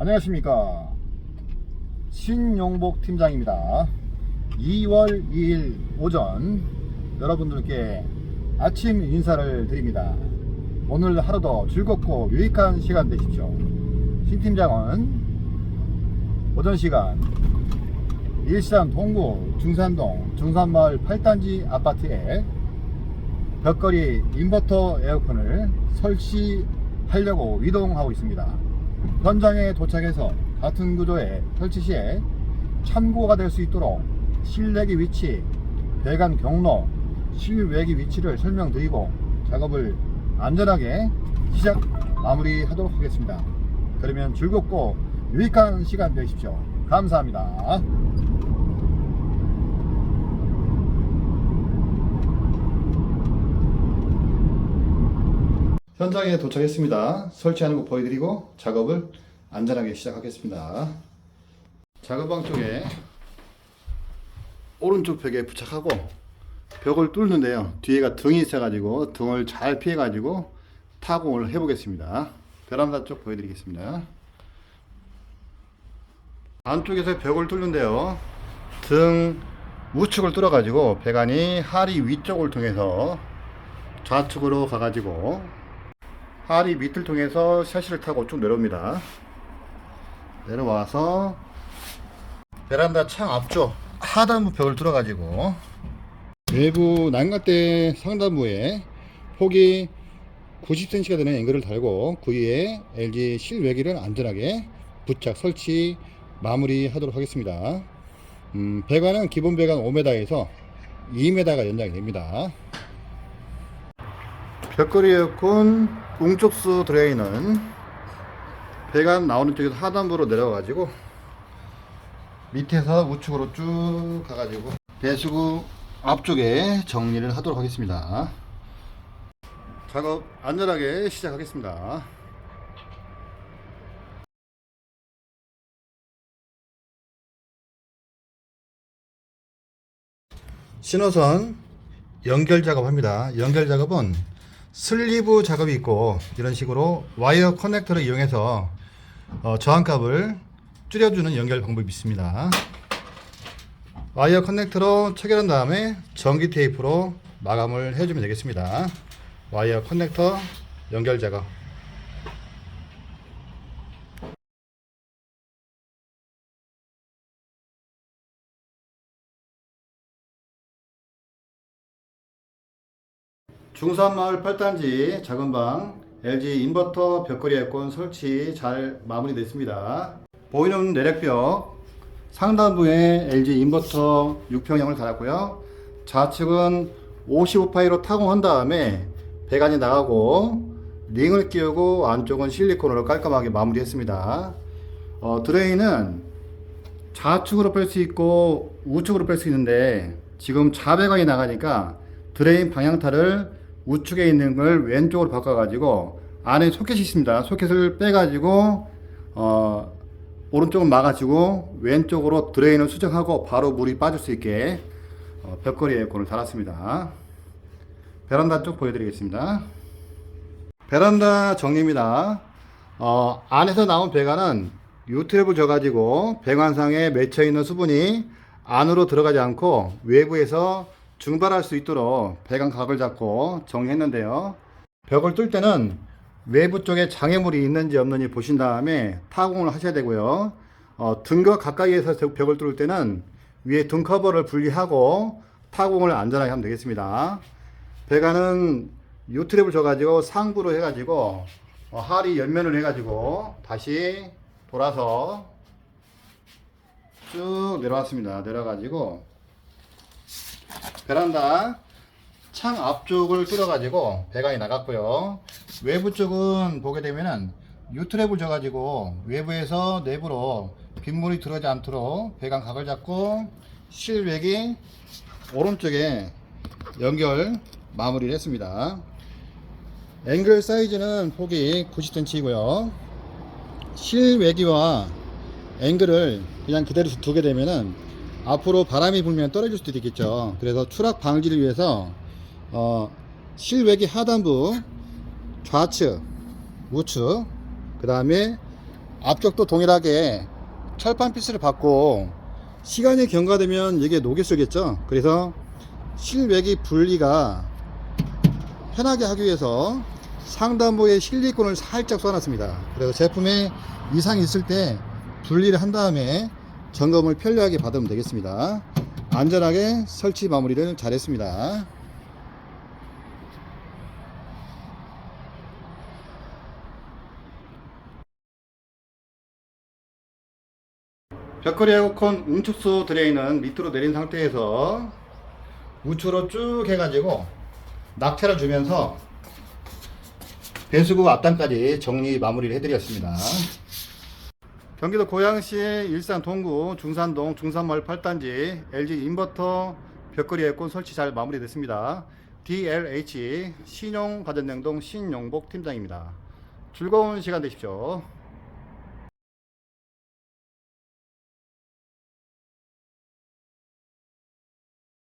안녕하십니까. 신용복 팀장입니다. 2월 2일 오전 여러분들께 아침 인사를 드립니다. 오늘 하루도 즐겁고 유익한 시간 되십시오. 신 팀장은 오전 시간 일산 동구 중산동 중산마을 8단지 아파트에 벽걸이 인버터 에어컨을 설치하려고 이동하고 있습니다. 현장에 도착해서 같은 구조의 설치 시에 참고가 될 수 있도록 실내기 위치, 배관 경로, 실외기 위치를 설명드리고 작업을 안전하게 시작 마무리하도록 하겠습니다. 그러면 즐겁고 유익한 시간 되십시오. 감사합니다. 현장에 도착했습니다. 설치하는 거 보여드리고 작업을 안전하게 시작하겠습니다. 작업방 쪽에 오른쪽 벽에 부착하고 벽을 뚫는데요. 뒤에가 등이 있어가지고 등을 잘 피해가지고 타공을 해보겠습니다. 베란다 쪽 보여드리겠습니다. 안쪽에서 벽을 뚫는데요. 등 우측을 뚫어가지고 배관이 하리 위쪽을 통해서 좌측으로 가가지고 하리 밑을 통해서 샤시를 타고 쭉 내려옵니다. 내려와서 베란다 창 앞쪽 하단부 벽을 뚫어가지고 외부 난간대 상단부에 폭이 90cm가 되는 앵글을 달고 그 위에 LG 실외기를 안전하게 부착 설치 마무리하도록 하겠습니다. 음, 배관은 기본 배관 5m에서 2m가 연장이 됩니다. 벽걸이 에어컨 웅쪽수 드레인은 배관 나오는 쪽에서 하단부로 내려가지고 밑에서 우측으로 쭉 가가지고 배수구 앞쪽에 정리를 하도록 하겠습니다. 작업 안전하게 시작하겠습니다. 신호선 연결 작업합니다. 연결 작업은 슬리브 작업이 있고 이런 식으로 와이어 커넥터를 이용해서 어, 저항값을 줄여주는 연결 방법이 있습니다. 와이어 커넥터로 체결한 다음에 전기 테이프로 마감을 해주면 되겠습니다. 와이어 커넥터 연결 작업. 중산마을 8단지 작은 방 LG 인버터 벽걸이 에어컨 설치 잘 마무리됐습니다. 보이는 내력벽 상단부에 LG 인버터 6평형을 달았고요. 좌측은 55파이로 타공한 다음에 배관이 나가고 링을 끼우고 안쪽은 실리콘으로 깔끔하게 마무리했습니다. 어, 드레인은 좌측으로 뺄 수 있고 우측으로 뺄 수 있는데 지금 좌배관이 나가니까 드레인 방향타를 우측에 있는 걸 왼쪽으로 바꿔가지고 안에 소켓이 있습니다. 소켓을 빼가지고 어, 오른쪽은 막아주고 왼쪽으로 드레인을 수정하고 바로 물이 빠질 수 있게 어, 벽걸이 에어컨을 달았습니다. 베란다 쪽 보여드리겠습니다. 베란다 정리입니다. 어, 안에서 나온 배관은 유트랩을 줘가지고 배관상에 맺혀 있는 수분이 안으로 들어가지 않고 외부에서 증발할 수 있도록 배관 각을 잡고 정리했는데요. 벽을 뚫을 때는 외부 쪽에 장애물이 있는지 없는지 보신 다음에 타공을 하셔야 되고요. 어, 등과 가까이에서 벽을 뚫을 때는 위에 등 커버를 분리하고 타공을 안전하게 하면 되겠습니다. 배관은 유트랩을 줘가지고 상부로 해가지고 어, 하리 옆면을 해가지고 다시 돌아서 쭉 내려왔습니다. 내려가지고 베란다 창 앞쪽을 뚫어가지고 배관이 나갔고요. 외부 쪽은 보게 되면은 유트랩을 줘가지고 외부에서 내부로 빗물이 들어오지 않도록 배관 각을 잡고 실외기 오른쪽에 연결 마무리를 했습니다. 앵글 사이즈는 폭이 90cm이고요. 실외기와 앵글을 그냥 그대로 두게 되면은 앞으로 바람이 불면 떨어질 수도 있겠죠. 그래서 추락 방지를 위해서 어, 실외기 하단부 좌측, 우측, 그 다음에 앞쪽도 동일하게 철판 피스를 받고 시간이 경과되면 이게 녹였겠죠 그래서 실외기 분리가 편하게 하기 위해서 상단부에 실리콘을 살짝 쏘아놨습니다 그래서 제품에 이상이 있을 때 분리를 한 다음에 점검을 편리하게 받으면 되겠습니다 안전하게 설치 마무리를 잘했습니다 벽걸이 에어컨 응축소 드레인은 밑으로 내린 상태에서 우측으로 쭉 해가지고 낙차를 주면서 배수구 앞단까지 정리 마무리를 해드렸습니다. 경기도 고양시 일산 동구 중산동 중산마을 8단지 LG 인버터 벽걸이 에어컨 설치 잘 마무리됐습니다. DLH 신용 가전냉동 신용복 팀장입니다. 즐거운 시간 되십시오.